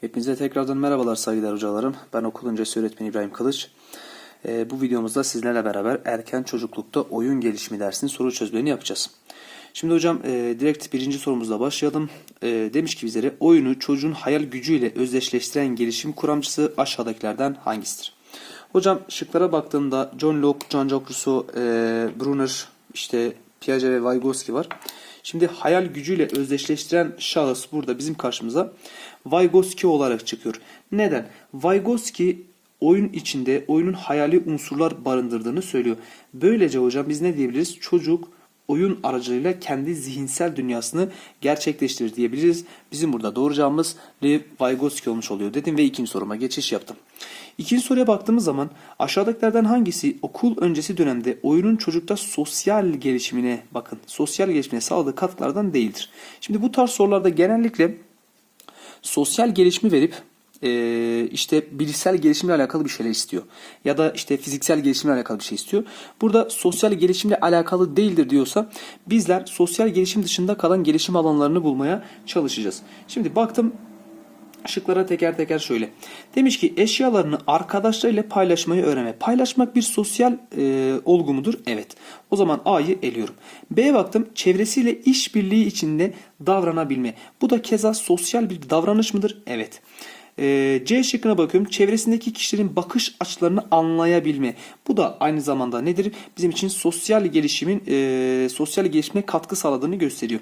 Hepinize tekrardan merhabalar saygıdeğer hocalarım. Ben okul öncesi öğretmeni İbrahim Kılıç. Ee, bu videomuzda sizlerle beraber erken çocuklukta oyun gelişimi dersinin soru çözümlerini yapacağız. Şimdi hocam e, direkt birinci sorumuzla başlayalım. E, demiş ki bizlere oyunu çocuğun hayal gücüyle özdeşleştiren gelişim kuramcısı aşağıdakilerden hangisidir? Hocam şıklara baktığımda John Locke, Jean-Jacques Rousseau, e, Brunner, işte Piaget ve Vygotsky var. Şimdi hayal gücüyle özdeşleştiren şahıs burada bizim karşımıza Vygotsky olarak çıkıyor. Neden? Vygotsky oyun içinde oyunun hayali unsurlar barındırdığını söylüyor. Böylece hocam biz ne diyebiliriz? Çocuk oyun aracılığıyla kendi zihinsel dünyasını gerçekleştirir diyebiliriz. Bizim burada doğru cevabımız Lev Vygotsky olmuş oluyor dedim ve ikinci soruma geçiş yaptım. İkinci soruya baktığımız zaman aşağıdakilerden hangisi okul öncesi dönemde oyunun çocukta sosyal gelişimine bakın sosyal gelişimine sağladığı katkılardan değildir. Şimdi bu tarz sorularda genellikle sosyal gelişimi verip e, işte bilişsel gelişimle alakalı bir şeyler istiyor. Ya da işte fiziksel gelişimle alakalı bir şey istiyor. Burada sosyal gelişimle alakalı değildir diyorsa bizler sosyal gelişim dışında kalan gelişim alanlarını bulmaya çalışacağız. Şimdi baktım Şıklara teker teker şöyle. Demiş ki eşyalarını arkadaşlarıyla paylaşmayı öğrenme. Paylaşmak bir sosyal e, olgu mudur? Evet. O zaman A'yı eliyorum. B'ye baktım. Çevresiyle işbirliği içinde davranabilme. Bu da keza sosyal bir davranış mıdır? Evet. E, C şıkkına bakıyorum. Çevresindeki kişilerin bakış açılarını anlayabilme. Bu da aynı zamanda nedir? Bizim için sosyal gelişimin e, sosyal gelişime katkı sağladığını gösteriyor.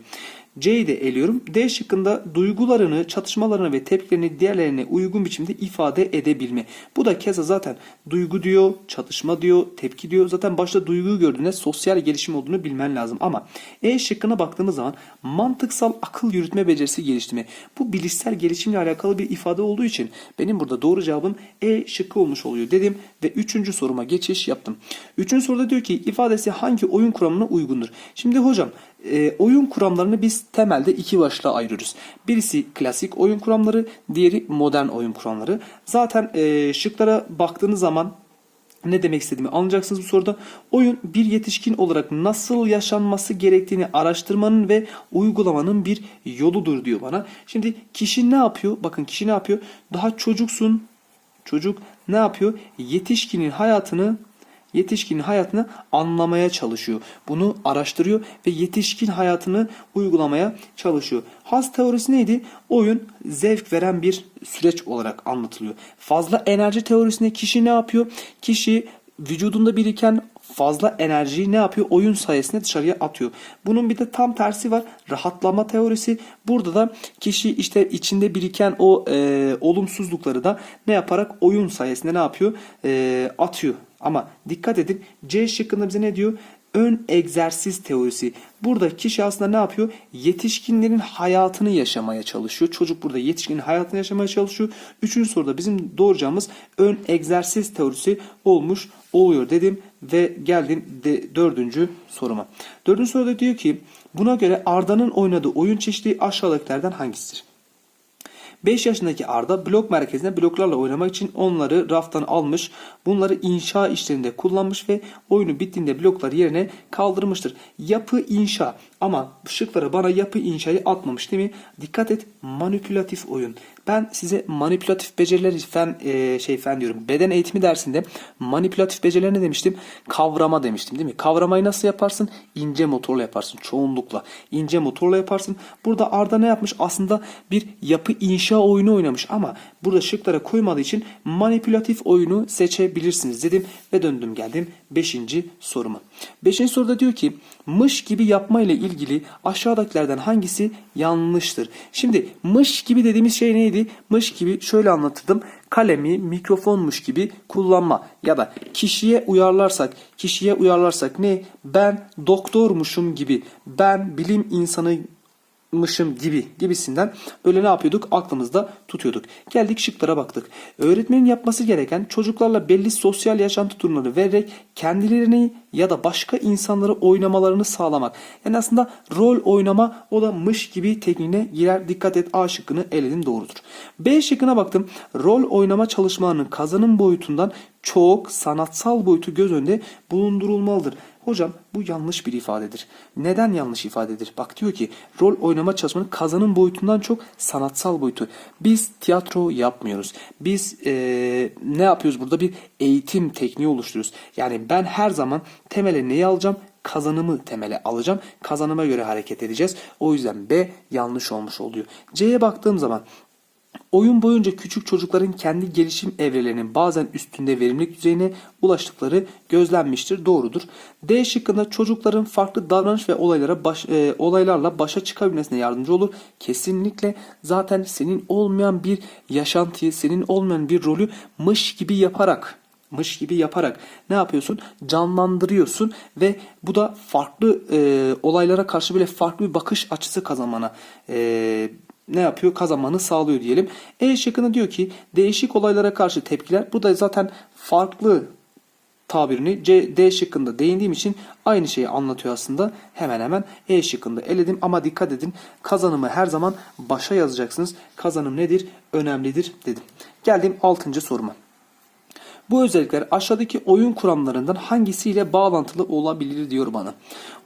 C'yi de eliyorum. D şıkkında duygularını, çatışmalarını ve tepkilerini diğerlerine uygun biçimde ifade edebilme. Bu da keza zaten duygu diyor, çatışma diyor, tepki diyor. Zaten başta duyguyu gördüğünde sosyal gelişim olduğunu bilmen lazım. Ama E şıkkına baktığımız zaman mantıksal akıl yürütme becerisi geliştirme. Bu bilişsel gelişimle alakalı bir ifade olduğu için benim burada doğru cevabım E şıkkı olmuş oluyor dedim ve üçüncü soruma geçiş yaptım. Üçüncü soruda diyor ki ifadesi hangi oyun kuramına uygundur? Şimdi hocam e, oyun kuramlarını biz temelde iki başlığa ayırıyoruz. Birisi klasik oyun kuramları, diğeri modern oyun kuramları. Zaten e, şıklara baktığınız zaman ne demek istediğimi anlayacaksınız bu soruda. Oyun bir yetişkin olarak nasıl yaşanması gerektiğini araştırmanın ve uygulamanın bir yoludur diyor bana. Şimdi kişi ne yapıyor? Bakın kişi ne yapıyor? Daha çocuksun. Çocuk ne yapıyor? Yetişkinin hayatını yetişkinin hayatını anlamaya çalışıyor. Bunu araştırıyor ve yetişkin hayatını uygulamaya çalışıyor. Haz teorisi neydi? Oyun zevk veren bir süreç olarak anlatılıyor. Fazla enerji teorisinde kişi ne yapıyor? Kişi vücudunda biriken fazla enerjiyi ne yapıyor? Oyun sayesinde dışarıya atıyor. Bunun bir de tam tersi var. Rahatlama teorisi. Burada da kişi işte içinde biriken o e, olumsuzlukları da ne yaparak oyun sayesinde ne yapıyor? E, atıyor. Ama dikkat edin C şıkkında bize ne diyor? Ön egzersiz teorisi. Burada kişi aslında ne yapıyor? Yetişkinlerin hayatını yaşamaya çalışıyor. Çocuk burada yetişkinin hayatını yaşamaya çalışıyor. Üçüncü soruda bizim doğuracağımız ön egzersiz teorisi olmuş oluyor dedim ve geldim de dördüncü soruma. Dördüncü soruda diyor ki buna göre Arda'nın oynadığı oyun çeşidi aşağıdakilerden hangisidir? 5 yaşındaki Arda blok merkezine bloklarla oynamak için onları raftan almış, bunları inşa işlerinde kullanmış ve oyunu bittiğinde blokları yerine kaldırmıştır. Yapı inşa ama şıklara bana yapı inşayı atmamış değil mi? Dikkat et manipülatif oyun. Ben size manipülatif beceriler fen e, şey fen diyorum. Beden eğitimi dersinde manipülatif beceriler ne demiştim? Kavrama demiştim değil mi? Kavramayı nasıl yaparsın? İnce motorla yaparsın çoğunlukla. İnce motorla yaparsın. Burada Arda ne yapmış? Aslında bir yapı inşa oyunu oynamış ama burada şıklara koymadığı için manipülatif oyunu seçebilirsiniz dedim ve döndüm geldim 5. soruma. 5. soruda diyor ki mış gibi yapma ile aşağıdakilerden hangisi yanlıştır? Şimdi mış gibi dediğimiz şey neydi? Mış gibi şöyle anlatırdım. Kalemi mikrofonmuş gibi kullanma ya da kişiye uyarlarsak kişiye uyarlarsak ne? Ben doktormuşum gibi ben bilim insanı mışım gibi gibisinden böyle ne yapıyorduk aklımızda tutuyorduk. Geldik şıklara baktık. Öğretmenin yapması gereken çocuklarla belli sosyal yaşantı turları vererek kendilerini ya da başka insanları oynamalarını sağlamak. Yani aslında rol oynama o da mış gibi tekniğine girer. Dikkat et A şıkkını eledim doğrudur. B şıkkına baktım. Rol oynama çalışmalarının kazanım boyutundan çok sanatsal boyutu göz önünde bulundurulmalıdır. Hocam bu yanlış bir ifadedir. Neden yanlış ifadedir? Bak diyor ki rol oynama çalışmanın kazanım boyutundan çok sanatsal boyutu. Biz tiyatro yapmıyoruz. Biz eee, ne yapıyoruz burada? Bir eğitim tekniği oluşturuyoruz. Yani ben her zaman temele neyi alacağım? Kazanımı temele alacağım. Kazanıma göre hareket edeceğiz. O yüzden B yanlış olmuş oluyor. C'ye baktığım zaman Oyun boyunca küçük çocukların kendi gelişim evrelerinin bazen üstünde verimlilik düzeyine ulaştıkları gözlenmiştir. Doğrudur. D şıkkında çocukların farklı davranış ve olaylara baş, e, olaylarla başa çıkabilmesine yardımcı olur. Kesinlikle zaten senin olmayan bir yaşantıyı, senin olmayan bir rolü mış gibi yaparak mış gibi yaparak ne yapıyorsun? Canlandırıyorsun ve bu da farklı e, olaylara karşı bile farklı bir bakış açısı kazanmana e, ne yapıyor? Kazanmanı sağlıyor diyelim. E şıkkında diyor ki değişik olaylara karşı tepkiler. Bu da zaten farklı tabirini C, D şıkkında değindiğim için aynı şeyi anlatıyor aslında. Hemen hemen E şıkkında eledim ama dikkat edin kazanımı her zaman başa yazacaksınız. Kazanım nedir? Önemlidir dedim. Geldim 6. soruma. Bu özellikler aşağıdaki oyun kuramlarından hangisiyle bağlantılı olabilir diyor bana.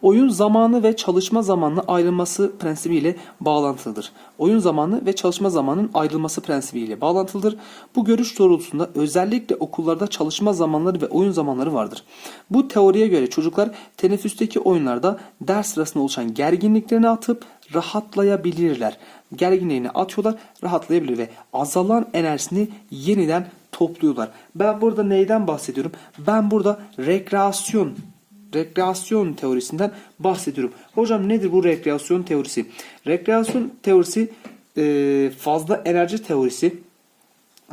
Oyun zamanı ve çalışma zamanının ayrılması prensibiyle bağlantılıdır. Oyun zamanı ve çalışma zamanının ayrılması prensibiyle bağlantılıdır. Bu görüş doğrultusunda özellikle okullarda çalışma zamanları ve oyun zamanları vardır. Bu teoriye göre çocuklar teneffüsteki oyunlarda ders sırasında oluşan gerginliklerini atıp rahatlayabilirler. Gerginliğini atıyorlar, rahatlayabilir ve azalan enerjisini yeniden topluyorlar. Ben burada neyden bahsediyorum? Ben burada rekreasyon rekreasyon teorisinden bahsediyorum. Hocam nedir bu rekreasyon teorisi? Rekreasyon teorisi e, fazla enerji teorisi.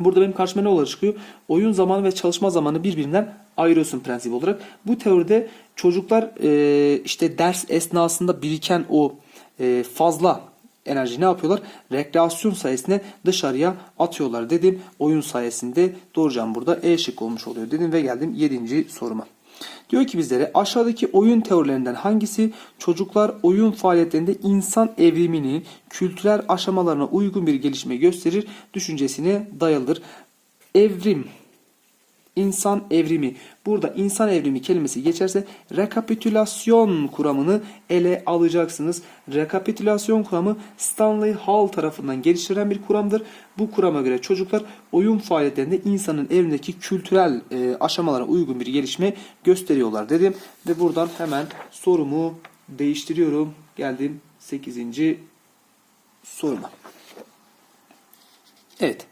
Burada benim karşıma ne olarak çıkıyor? Oyun zamanı ve çalışma zamanı birbirinden ayırıyorsun prensip olarak. Bu teoride çocuklar e, işte ders esnasında biriken o e, fazla enerji ne yapıyorlar? Rekreasyon sayesinde dışarıya atıyorlar dedim. Oyun sayesinde doğuracağım burada E şık olmuş oluyor dedim ve geldim 7. soruma. Diyor ki bizlere aşağıdaki oyun teorilerinden hangisi çocuklar oyun faaliyetlerinde insan evriminin kültürel aşamalarına uygun bir gelişme gösterir düşüncesine dayalıdır. Evrim İnsan evrimi. Burada insan evrimi kelimesi geçerse rekapitülasyon kuramını ele alacaksınız. Rekapitülasyon kuramı Stanley Hall tarafından geliştirilen bir kuramdır. Bu kurama göre çocuklar oyun faaliyetlerinde insanın evrimindeki kültürel e, aşamalara uygun bir gelişme gösteriyorlar dedim. Ve buradan hemen sorumu değiştiriyorum. Geldim 8. soruma. Evet.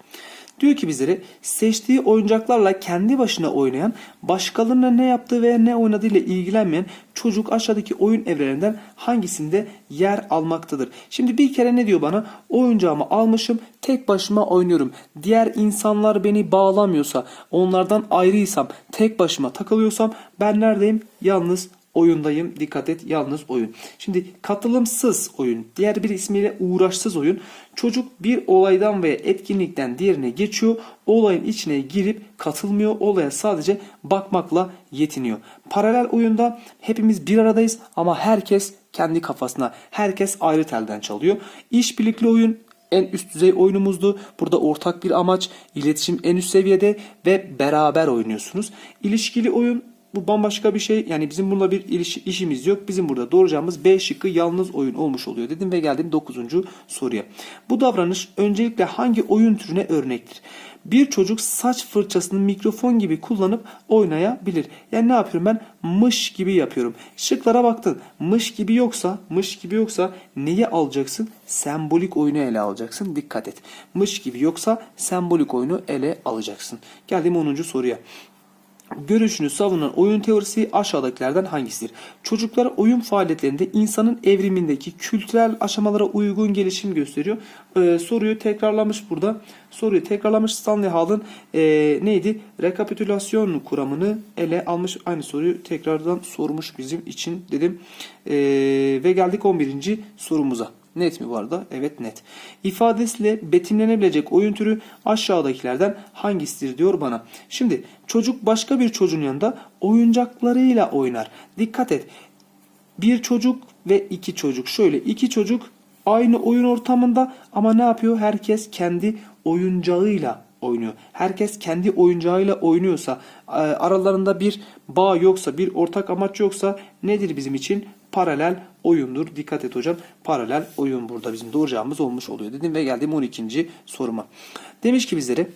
Diyor ki bizlere seçtiği oyuncaklarla kendi başına oynayan, başkalarına ne yaptığı veya ne oynadığı ile ilgilenmeyen çocuk aşağıdaki oyun evrelerinden hangisinde yer almaktadır? Şimdi bir kere ne diyor bana? Oyuncağımı almışım, tek başıma oynuyorum. Diğer insanlar beni bağlamıyorsa, onlardan ayrıysam, tek başıma takılıyorsam ben neredeyim? Yalnız oyundayım. Dikkat et yalnız oyun. Şimdi katılımsız oyun. Diğer bir ismiyle uğraşsız oyun. Çocuk bir olaydan veya etkinlikten diğerine geçiyor. Olayın içine girip katılmıyor. Olaya sadece bakmakla yetiniyor. Paralel oyunda hepimiz bir aradayız ama herkes kendi kafasına. Herkes ayrı telden çalıyor. İşbirlikli oyun en üst düzey oyunumuzdu. Burada ortak bir amaç, iletişim en üst seviyede ve beraber oynuyorsunuz. İlişkili oyun bu bambaşka bir şey. Yani bizim bununla bir iliş, işimiz yok. Bizim burada doğuracağımız B şıkkı yalnız oyun olmuş oluyor dedim ve geldim 9. soruya. Bu davranış öncelikle hangi oyun türüne örnektir? Bir çocuk saç fırçasını mikrofon gibi kullanıp oynayabilir. Yani ne yapıyorum ben? Mış gibi yapıyorum. Şıklara baktın. Mış gibi yoksa, mış gibi yoksa neyi alacaksın? Sembolik oyunu ele alacaksın. Dikkat et. Mış gibi yoksa sembolik oyunu ele alacaksın. Geldim 10. soruya. Görüşünü savunan oyun teorisi aşağıdakilerden hangisidir? Çocuklar oyun faaliyetlerinde insanın evrimindeki kültürel aşamalara uygun gelişim gösteriyor. Ee, soruyu tekrarlamış burada. Soruyu tekrarlamış Stanley Hall'ın e, neydi? Rekapitülasyon kuramını ele almış. Aynı soruyu tekrardan sormuş bizim için dedim. Ee, ve geldik 11. sorumuza. Net mi bu arada? Evet net. İfadesiyle betimlenebilecek oyun türü aşağıdakilerden hangisidir diyor bana. Şimdi çocuk başka bir çocuğun yanında oyuncaklarıyla oynar. Dikkat et. Bir çocuk ve iki çocuk. Şöyle iki çocuk aynı oyun ortamında ama ne yapıyor? Herkes kendi oyuncağıyla oynuyor. Herkes kendi oyuncağıyla oynuyorsa, e, aralarında bir bağ yoksa, bir ortak amaç yoksa nedir bizim için? Paralel oyundur. Dikkat et hocam. Paralel oyun burada bizim doğuracağımız olmuş oluyor dedim ve geldim 12. soruma. Demiş ki bizlere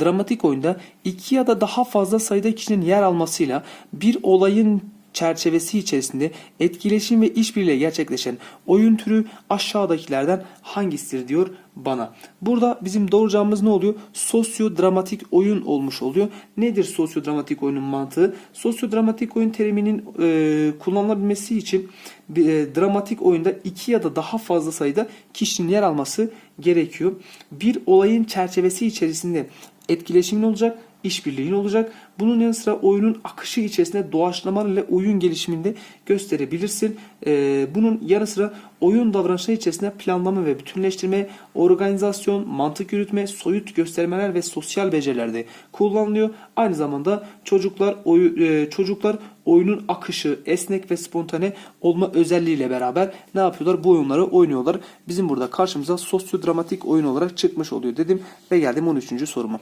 Dramatik oyunda iki ya da daha fazla sayıda kişinin yer almasıyla bir olayın çerçevesi içerisinde etkileşim ve işbirliği gerçekleşen oyun türü aşağıdakilerden hangisidir diyor bana. Burada bizim doğuracağımız ne oluyor? Sosyodramatik oyun olmuş oluyor. Nedir sosyodramatik oyunun mantığı? Sosyodramatik oyun teriminin e, kullanılabilmesi için e, dramatik oyunda iki ya da daha fazla sayıda kişinin yer alması gerekiyor. Bir olayın çerçevesi içerisinde etkileşimin olacak, işbirliğin olacak. Bunun yanı sıra oyunun akışı içerisinde doğaçlama ile oyun gelişiminde gösterebilirsin. Ee, bunun yanı sıra oyun davranışları içerisinde planlama ve bütünleştirme, organizasyon, mantık yürütme, soyut göstermeler ve sosyal becerilerde kullanılıyor. Aynı zamanda çocuklar oyu, e, çocuklar oyunun akışı, esnek ve spontane olma özelliğiyle beraber ne yapıyorlar? Bu oyunları oynuyorlar. Bizim burada karşımıza sosyodramatik oyun olarak çıkmış oluyor dedim ve geldim 13. soruma.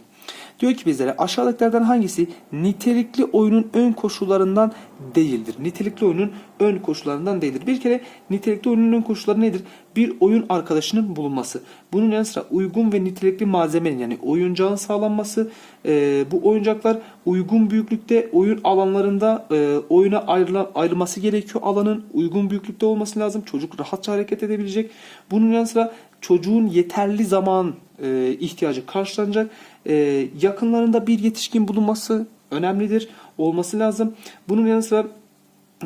Diyor ki bizlere aşağıdakilerden hangisi nitelikli oyunun ön koşullarından değildir? Nitelikli oyunun ön koşullarından değildir. Bir kere nitelikli oyunun ön koşulları nedir? Bir oyun arkadaşının bulunması. Bunun yanı sıra uygun ve nitelikli malzemenin yani oyuncağın sağlanması. Ee, bu oyuncaklar uygun büyüklükte oyun alanlarında e, oyuna ayrıla, ayrılması gerekiyor. Alanın uygun büyüklükte olması lazım. Çocuk rahatça hareket edebilecek. Bunun yanı sıra çocuğun yeterli zaman e, ihtiyacı karşılanacak. E, yakınlarında bir yetişkin bulunması önemlidir. Olması lazım. Bunun yanı sıra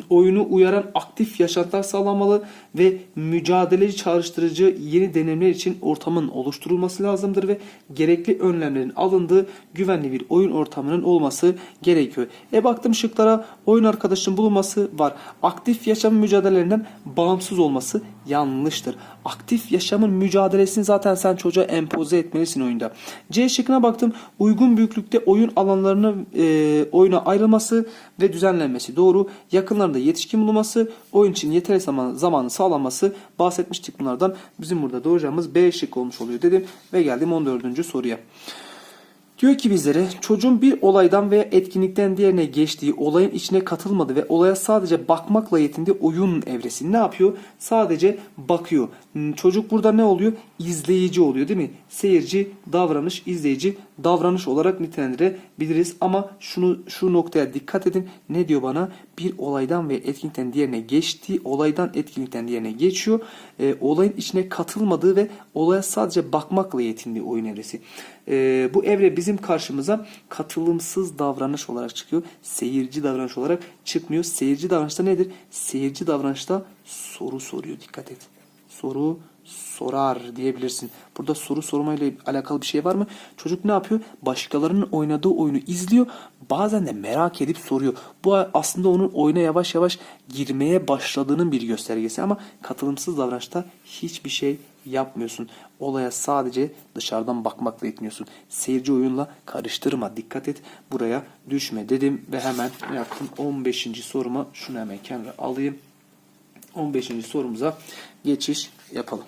oyunu uyaran aktif yaşantılar sağlanmalı ve mücadeleci çağrıştırıcı yeni deneyimler için ortamın oluşturulması lazımdır ve gerekli önlemlerin alındığı güvenli bir oyun ortamının olması gerekiyor. E baktım şıklara oyun arkadaşının bulunması var. Aktif yaşam mücadelelerinden bağımsız olması yanlıştır. Aktif yaşamın mücadelesini zaten sen çocuğa empoze etmelisin oyunda. C şıkkına baktım. Uygun büyüklükte oyun alanlarını e, oyuna ayrılması ve düzenlenmesi doğru. Yakınlarında yetişkin bulunması, oyun için yeterli zaman, zamanı sağlanması bahsetmiştik bunlardan. Bizim burada doğacağımız B şık olmuş oluyor dedim ve geldim 14. soruya. Diyor ki bizlere çocuğun bir olaydan veya etkinlikten diğerine geçtiği, olayın içine katılmadı ve olaya sadece bakmakla yetindiği oyun evresi ne yapıyor? Sadece bakıyor. Hmm, Çocuk burada ne oluyor? İzleyici oluyor değil mi? Seyirci, davranış, izleyici, davranış olarak nitelendirebiliriz. Ama şunu şu noktaya dikkat edin. Ne diyor bana? Bir olaydan ve etkinlikten diğerine geçtiği, olaydan etkinlikten diğerine geçiyor. E, olayın içine katılmadığı ve olaya sadece bakmakla yetindiği oyun evresi. E, bu evre bizim karşımıza katılımsız davranış olarak çıkıyor. Seyirci davranış olarak çıkmıyor. Seyirci davranışta nedir? Seyirci davranışta soru soruyor. Dikkat et. Soru sorar diyebilirsin. Burada soru sormayla alakalı bir şey var mı? Çocuk ne yapıyor? Başkalarının oynadığı oyunu izliyor. Bazen de merak edip soruyor. Bu aslında onun oyuna yavaş yavaş girmeye başladığının bir göstergesi ama katılımsız davranışta hiçbir şey yapmıyorsun. Olaya sadece dışarıdan bakmakla yetiniyorsun. Seyirci oyunla karıştırma. Dikkat et. Buraya düşme dedim ve hemen ne yaptım? 15. soruma şunu hemen kenara alayım. 15. sorumuza geçiş yapalım.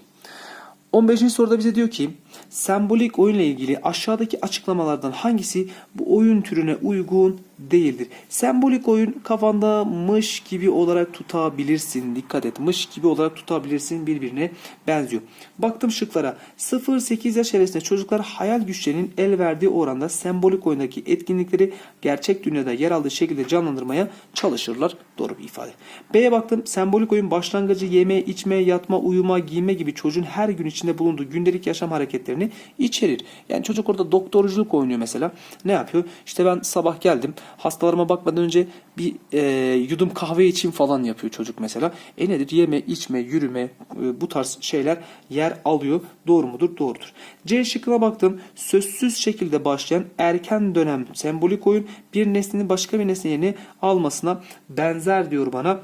15. soruda bize diyor ki sembolik oyunla ilgili aşağıdaki açıklamalardan hangisi bu oyun türüne uygun değildir? Sembolik oyun kafanda mış gibi olarak tutabilirsin. Dikkat et. Mış gibi olarak tutabilirsin. Birbirine benziyor. Baktım şıklara. 0-8 yaş arasında çocuklar hayal güçlerinin el verdiği oranda sembolik oyundaki etkinlikleri gerçek dünyada yer aldığı şekilde canlandırmaya çalışırlar. Doğru bir ifade. B'ye baktım. Sembolik oyun başlangıcı yeme, içme, yatma, uyuma, giyme gibi çocuğun her gün içinde bulunduğu gündelik yaşam hareketlerini içerir. Yani çocuk orada doktorculuk oynuyor mesela. Ne yapıyor? İşte ben sabah geldim. Hastalarıma bakmadan önce bir e, yudum kahve için falan yapıyor çocuk mesela. E nedir? Yeme, içme, yürüme e, bu tarz şeyler yer alıyor. Doğru mudur? Doğrudur. C şıkkına baktım. Sözsüz şekilde başlayan erken dönem sembolik oyun bir nesnenin başka bir nesne almasına benzer diyor bana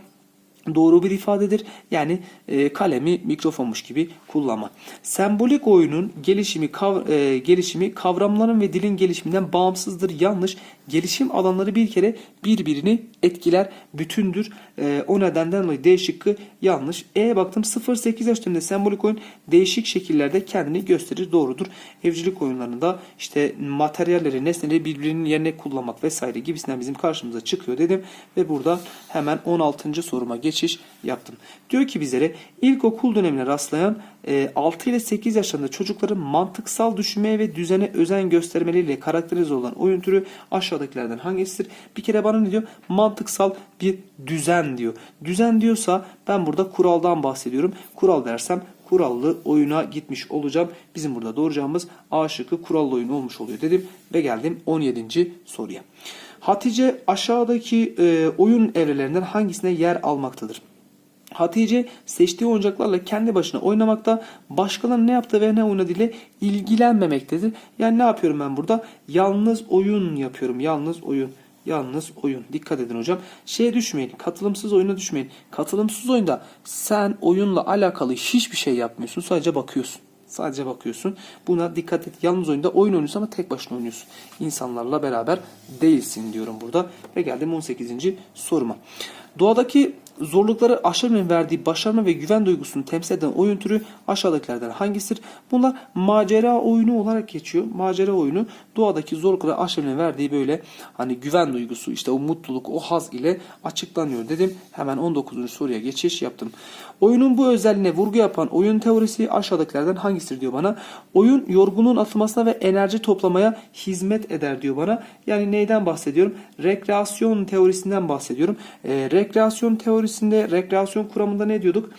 doğru bir ifadedir. Yani e, kalemi mikrofonmuş gibi kullanma. Sembolik oyunun gelişimi kav, e, gelişimi kavramların ve dilin gelişiminden bağımsızdır. Yanlış. Gelişim alanları bir kere birbirini etkiler, bütündür. Ee, o nedenden dolayı D şıkkı yanlış. E baktım 0-8 yaş döneminde sembolik oyun değişik şekillerde kendini gösterir. Doğrudur. Evcilik oyunlarında işte materyalleri, nesneleri birbirinin yerine kullanmak vesaire gibisinden bizim karşımıza çıkıyor dedim. Ve burada hemen 16. soruma geçiş yaptım. Diyor ki bizlere ilkokul dönemine rastlayan e, 6 ile 8 yaşlarında çocukların mantıksal düşünmeye ve düzene özen göstermeleriyle karakterize olan oyun türü aşağıdakilerden hangisidir? Bir kere bana ne diyor? Mantıksal bir düzen diyor. Düzen diyorsa ben burada kuraldan bahsediyorum. Kural dersem kurallı oyuna gitmiş olacağım. Bizim burada doğuracağımız A şıkkı kurallı oyun olmuş oluyor dedim ve geldim 17. soruya. Hatice aşağıdaki e, oyun evrelerinden hangisine yer almaktadır? Hatice seçtiği oyuncaklarla kendi başına oynamakta, başkalarının ne yaptığı ve ne oynadığı ile ilgilenmemektedir. Yani ne yapıyorum ben burada? Yalnız oyun yapıyorum. Yalnız oyun. Yalnız oyun. Dikkat edin hocam. Şeye düşmeyin. Katılımsız oyuna düşmeyin. Katılımsız oyunda sen oyunla alakalı hiçbir şey yapmıyorsun. Sadece bakıyorsun. Sadece bakıyorsun. Buna dikkat et. Yalnız oyunda oyun oynuyorsun ama tek başına oynuyorsun. İnsanlarla beraber değilsin diyorum burada. Ve geldim 18. soruma. Doğadaki zorlukları aşırının verdiği başarma ve güven duygusunu temsil eden oyun türü aşağıdakilerden hangisidir? Bunlar macera oyunu olarak geçiyor. Macera oyunu doğadaki zorlukları aşırının verdiği böyle hani güven duygusu işte o mutluluk o haz ile açıklanıyor dedim. Hemen 19. soruya geçiş yaptım. Oyunun bu özelliğine vurgu yapan oyun teorisi aşağıdakilerden hangisidir diyor bana. Oyun yorgunluğun atılmasına ve enerji toplamaya hizmet eder diyor bana. Yani neyden bahsediyorum? Rekreasyon teorisinden bahsediyorum. Ee, rekreasyon teorisinde, rekreasyon kuramında ne diyorduk?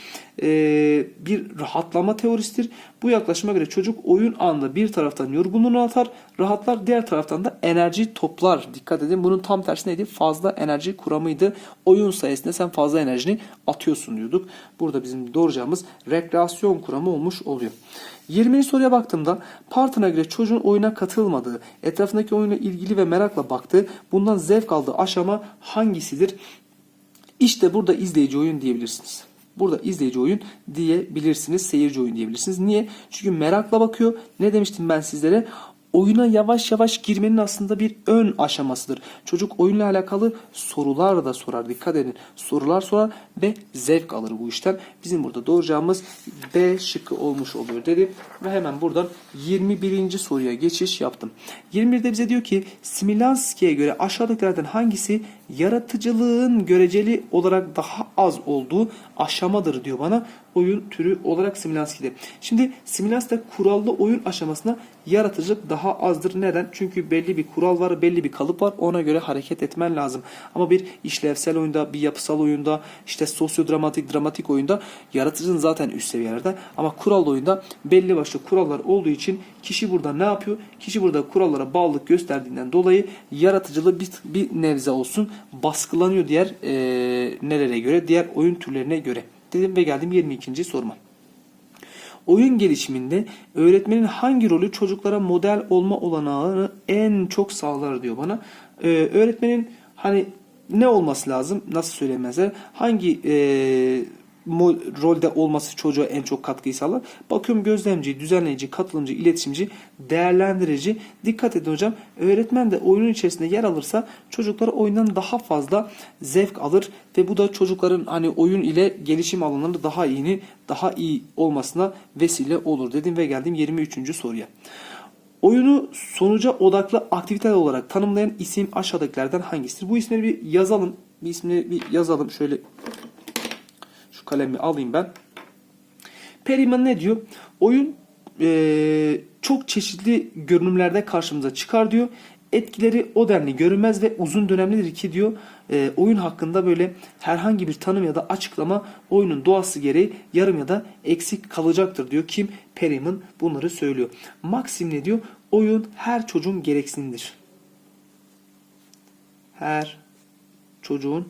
Ee, bir rahatlama teorisidir. Bu yaklaşıma göre çocuk oyun anında bir taraftan yorgunluğunu atar, rahatlar, diğer taraftan da enerji toplar. Dikkat edin bunun tam tersi neydi? Fazla enerji kuramıydı. Oyun sayesinde sen fazla enerjini atıyorsun diyorduk. Burada bizim doğuracağımız rekreasyon kuramı olmuş oluyor. 20. soruya baktığımda partına göre çocuğun oyuna katılmadığı, etrafındaki oyuna ilgili ve merakla baktığı, bundan zevk aldığı aşama hangisidir? İşte burada izleyici oyun diyebilirsiniz. Burada izleyici oyun diyebilirsiniz. Seyirci oyun diyebilirsiniz. Niye? Çünkü merakla bakıyor. Ne demiştim ben sizlere? Oyuna yavaş yavaş girmenin aslında bir ön aşamasıdır. Çocuk oyunla alakalı sorular da sorar. Dikkat edin. Sorular sorar ve zevk alır bu işten. Bizim burada doğuracağımız B şıkkı olmuş oluyor dedim. Ve hemen buradan 21. soruya geçiş yaptım. 21'de bize diyor ki Smilanski'ye göre aşağıdakilerden hangisi yaratıcılığın göreceli olarak daha az olduğu aşamadır diyor bana oyun türü olarak Smilanski'de. Şimdi Smilanski'de kurallı oyun aşamasında yaratıcılık daha azdır. Neden? Çünkü belli bir kural var, belli bir kalıp var. Ona göre hareket etmen lazım. Ama bir işlevsel oyunda, bir yapısal oyunda, işte sosyodramatik, dramatik oyunda yaratıcılığın zaten üst seviyelerde. Ama kurallı oyunda belli başlı kurallar olduğu için kişi burada ne yapıyor? Kişi burada kurallara bağlılık gösterdiğinden dolayı yaratıcılığı bir, bir nebze olsun baskılanıyor diğer e, nelere göre? Diğer oyun türlerine göre. Dedim ve geldim 22. soruma. Oyun gelişiminde öğretmenin hangi rolü çocuklara model olma olanağını en çok sağlar diyor bana. Ee, öğretmenin hani ne olması lazım? Nasıl söylemezler? Hangi e, rolde olması çocuğa en çok katkıyı sağlar? Bakıyorum gözlemci, düzenleyici, katılımcı, iletişimci, değerlendirici. Dikkat edin hocam. Öğretmen de oyunun içerisinde yer alırsa çocuklar oyundan daha fazla zevk alır ve bu da çocukların hani oyun ile gelişim alanlarında daha iyini, daha iyi olmasına vesile olur dedim ve geldim 23. soruya. Oyunu sonuca odaklı aktiviteler olarak tanımlayan isim aşağıdakilerden hangisidir? Bu isimleri bir yazalım. Bir ismini bir yazalım. Şöyle kalemi alayım ben. Perryman ne diyor? Oyun eee, çok çeşitli görünümlerde karşımıza çıkar diyor. Etkileri o denli görünmez ve uzun dönemlidir ki diyor eee, oyun hakkında böyle herhangi bir tanım ya da açıklama oyunun doğası gereği yarım ya da eksik kalacaktır diyor. Kim? Perryman bunları söylüyor. Maxim ne diyor? Oyun her çocuğun gereksinimdir. Her çocuğun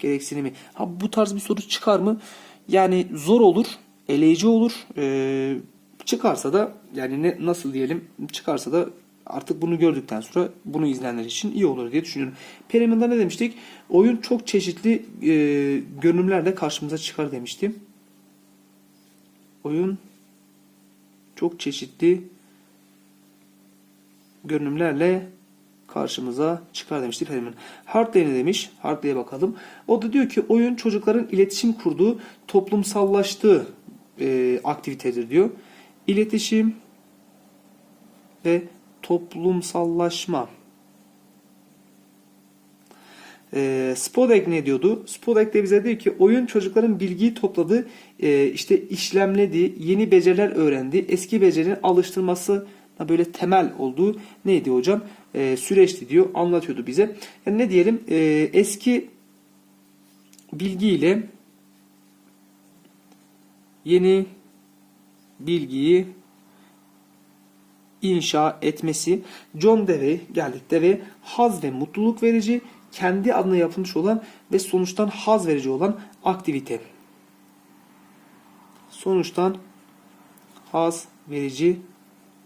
gereksinimi. Ha bu tarz bir soru çıkar mı? Yani zor olur, eleyici olur. Ee, çıkarsa da yani ne nasıl diyelim çıkarsa da artık bunu gördükten sonra bunu izleyenler için iyi olur diye düşünüyorum. Periman'da ne demiştik? Oyun çok çeşitli e, görünümlerde karşımıza çıkar demiştim. Oyun çok çeşitli görünümlerle karşımıza çıkar demiştir Herman. Hartley ne demiş? Hartley'e bakalım. O da diyor ki oyun çocukların iletişim kurduğu, toplumsallaştığı e, aktivitedir diyor. İletişim ve toplumsallaşma. E, Spodek ne diyordu? Spodek de bize diyor ki oyun çocukların bilgiyi topladığı, e, işte işlemlediği, yeni beceriler öğrendiği, eski becerilerin alıştırması böyle temel olduğu neydi hocam? E, süreçti diyor, anlatıyordu bize. Yani ne diyelim? E, eski bilgiyle yeni bilgiyi inşa etmesi. John Dewey geldik Dewey haz ve mutluluk verici kendi adına yapılmış olan ve sonuçtan haz verici olan aktivite. Sonuçtan haz verici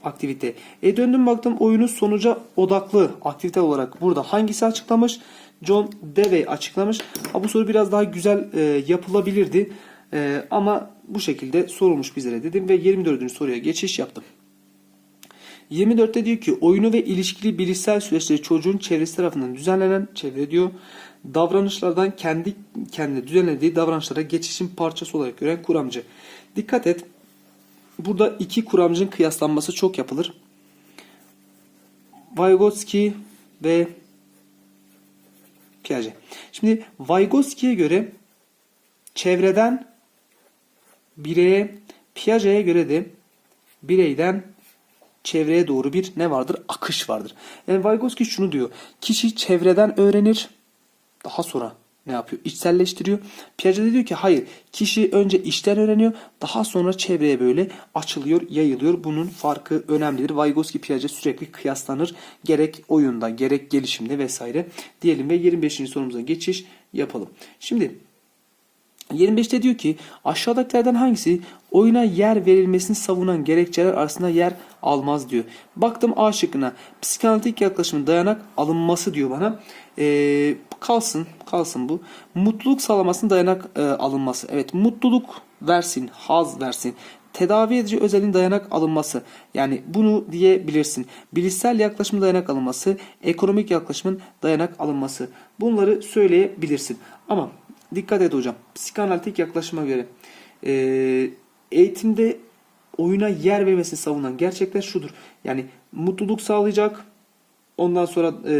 aktivite. E döndüm baktım oyunu sonuca odaklı aktivite olarak burada hangisi açıklamış? John Dewey açıklamış. Ha, bu soru biraz daha güzel e, yapılabilirdi. E, ama bu şekilde sorulmuş bizlere dedim ve 24. soruya geçiş yaptım. 24'te diyor ki oyunu ve ilişkili bilişsel süreçleri çocuğun çevresi tarafından düzenlenen çevre diyor. Davranışlardan kendi kendine düzenlediği davranışlara geçişin parçası olarak gören kuramcı. Dikkat et. Burada iki kuramcının kıyaslanması çok yapılır. Vygotsky ve Piaget. Şimdi Vygotsky'ye göre çevreden bireye, Piaget'e göre de bireyden çevreye doğru bir ne vardır? Akış vardır. Yani Vygotsky şunu diyor. Kişi çevreden öğrenir. Daha sonra ne yapıyor? İçselleştiriyor. Piaget diyor ki hayır. Kişi önce içten öğreniyor. Daha sonra çevreye böyle açılıyor, yayılıyor. Bunun farkı önemlidir. Vygotsky Piaget sürekli kıyaslanır. Gerek oyunda, gerek gelişimde vesaire. Diyelim ve 25. sorumuza geçiş yapalım. Şimdi 25'te diyor ki aşağıdakilerden hangisi oyuna yer verilmesini savunan gerekçeler arasında yer almaz diyor. Baktım A şıkkına psikanalitik yaklaşımın dayanak alınması diyor bana. Ee, kalsın kalsın bu. Mutluluk sağlamasının dayanak e, alınması. Evet mutluluk versin, haz versin. Tedavi edici özelliğin dayanak alınması. Yani bunu diyebilirsin. Bilişsel yaklaşımın dayanak alınması, ekonomik yaklaşımın dayanak alınması. Bunları söyleyebilirsin. Ama Dikkat et hocam. Psikanalitik yaklaşıma göre e, eğitimde oyuna yer vermesini savunan gerçekler şudur. Yani mutluluk sağlayacak. Ondan sonra e,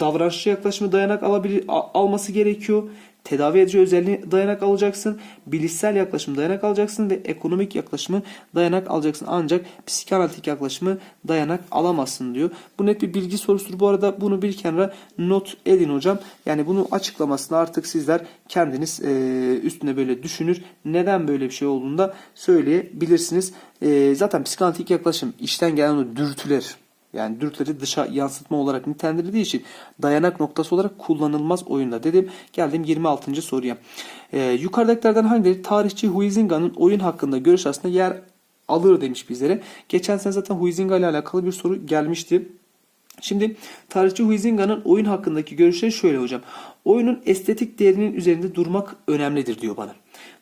davranışçı yaklaşımı dayanak alabilir, alması gerekiyor. Tedavi edici özelliği dayanak alacaksın. Bilişsel yaklaşımı dayanak alacaksın ve ekonomik yaklaşımı dayanak alacaksın. Ancak psikanalitik yaklaşımı dayanak alamazsın diyor. Bu net bir bilgi sorusudur. Bu arada bunu bir kenara not edin hocam. Yani bunu açıklamasını artık sizler kendiniz e, üstüne böyle düşünür. Neden böyle bir şey olduğunu da söyleyebilirsiniz. E, zaten psikanalitik yaklaşım işten gelen o dürtüler yani dürtüleri dışa yansıtma olarak nitelendirildiği için dayanak noktası olarak kullanılmaz oyunda dedim. Geldim 26. soruya. Ee, yukarıdakilerden hangileri tarihçi Huizinga'nın oyun hakkında görüş arasında yer alır demiş bizlere. Geçen sene zaten Huizinga ile alakalı bir soru gelmişti. Şimdi tarihçi Huizinga'nın oyun hakkındaki görüşleri şöyle hocam. Oyunun estetik değerinin üzerinde durmak önemlidir diyor bana.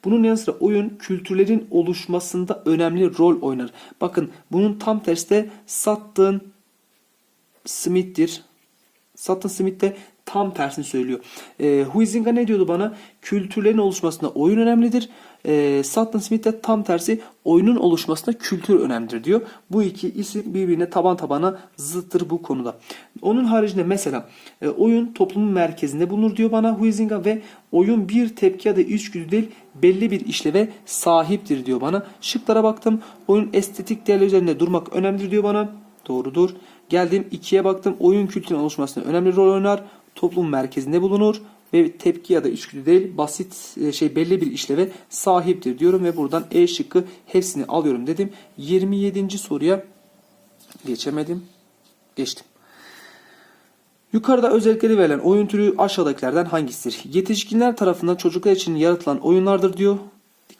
Bunun yanı sıra oyun kültürlerin oluşmasında önemli rol oynar. Bakın bunun tam tersi de sattığın Smith'tir. Sutton Smith de tam tersini söylüyor. E, Huizinga ne diyordu bana? Kültürlerin oluşmasında oyun önemlidir. E, Sutton Smith de tam tersi oyunun oluşmasında kültür önemlidir diyor. Bu iki isim birbirine taban tabana zıttır bu konuda. Onun haricinde mesela e, oyun toplumun merkezinde bulunur diyor bana Huizinga ve oyun bir tepki ya da içgüdü değil belli bir işleve sahiptir diyor bana. Şıklara baktım. Oyun estetik değerler üzerinde durmak önemlidir diyor bana. Doğrudur. Geldim 2'ye baktım. Oyun kültürünün oluşmasında önemli rol oynar. Toplum merkezinde bulunur ve tepki ya da içgüdü değil basit e, şey belli bir işleve sahiptir diyorum ve buradan E şıkkı hepsini alıyorum dedim. 27. soruya geçemedim. Geçtim. Yukarıda özellikleri verilen oyun türü aşağıdakilerden hangisidir? Yetişkinler tarafından çocuklar için yaratılan oyunlardır diyor.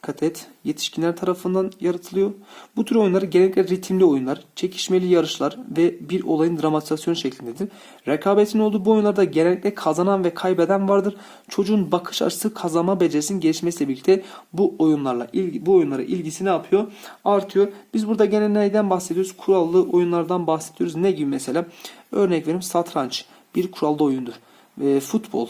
Dikkat et, yetişkinler tarafından yaratılıyor. Bu tür oyunlar genellikle ritimli oyunlar, çekişmeli yarışlar ve bir olayın dramatizasyonu şeklindedir. Rekabetin olduğu bu oyunlarda genellikle kazanan ve kaybeden vardır. Çocuğun bakış açısı kazanma becerisinin gelişmesiyle birlikte bu oyunlarla ilgi, bu oyunlara ilgisi ne yapıyor? Artıyor. Biz burada gene neyden bahsediyoruz? Kurallı oyunlardan bahsediyoruz. Ne gibi mesela? Örnek vereyim satranç bir kurallı oyundur. E, futbol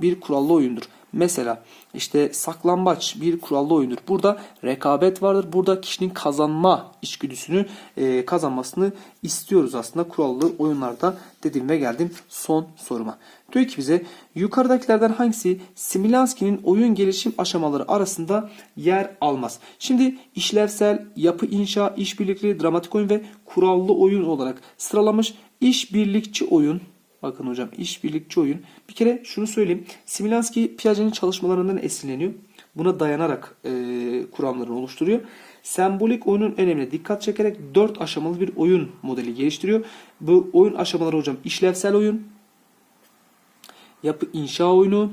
bir kurallı oyundur. Mesela işte saklambaç bir kurallı oyundur. Burada rekabet vardır. Burada kişinin kazanma içgüdüsünü e, kazanmasını istiyoruz aslında kurallı oyunlarda dedim ve geldim son soruma. Diyor ki bize yukarıdakilerden hangisi Similanski'nin oyun gelişim aşamaları arasında yer almaz? Şimdi işlevsel, yapı inşa, işbirlikli, dramatik oyun ve kurallı oyun olarak sıralamış. İşbirlikçi oyun Bakın hocam işbirlikçi oyun. Bir kere şunu söyleyeyim. Similanski Piaget'in çalışmalarından esinleniyor. Buna dayanarak e, kuramlarını oluşturuyor. Sembolik oyunun önemine dikkat çekerek 4 aşamalı bir oyun modeli geliştiriyor. Bu oyun aşamaları hocam işlevsel oyun, yapı inşa oyunu,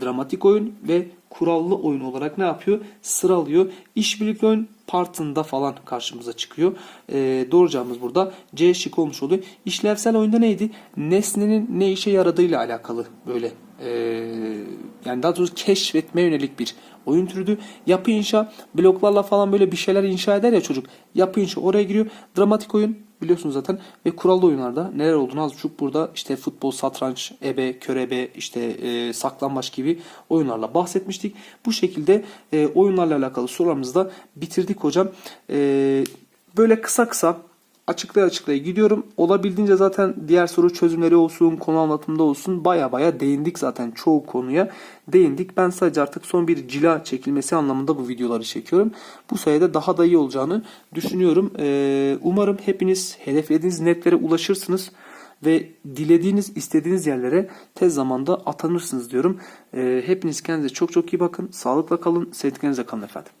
dramatik oyun ve kurallı oyun olarak ne yapıyor? Sıralıyor. İşbirlikli oyun partında falan karşımıza çıkıyor. Ee, doğru burada C şık olmuş oluyor. İşlevsel oyunda neydi? Nesnenin ne işe yaradığıyla alakalı böyle ee, yani daha doğrusu keşfetme yönelik bir oyun türüydü. Yapı inşa bloklarla falan böyle bir şeyler inşa eder ya çocuk. Yapı inşa oraya giriyor. Dramatik oyun biliyorsunuz zaten ve kurallı oyunlarda neler olduğunu az buçuk burada işte futbol, satranç, ebe, körebe, işte e, saklambaç gibi oyunlarla bahsetmiştik. Bu şekilde e, oyunlarla alakalı sorularımızı da bitirdik hocam. E, böyle kısa kısa açıklaya açıklaya gidiyorum. Olabildiğince zaten diğer soru çözümleri olsun, konu anlatımında olsun baya baya değindik zaten çoğu konuya değindik. Ben sadece artık son bir cila çekilmesi anlamında bu videoları çekiyorum. Bu sayede daha da iyi olacağını düşünüyorum. Ee, umarım hepiniz hedeflediğiniz netlere ulaşırsınız ve dilediğiniz, istediğiniz yerlere tez zamanda atanırsınız diyorum. Ee, hepiniz kendinize çok çok iyi bakın. Sağlıkla kalın, sevdiklerinizle kalın efendim.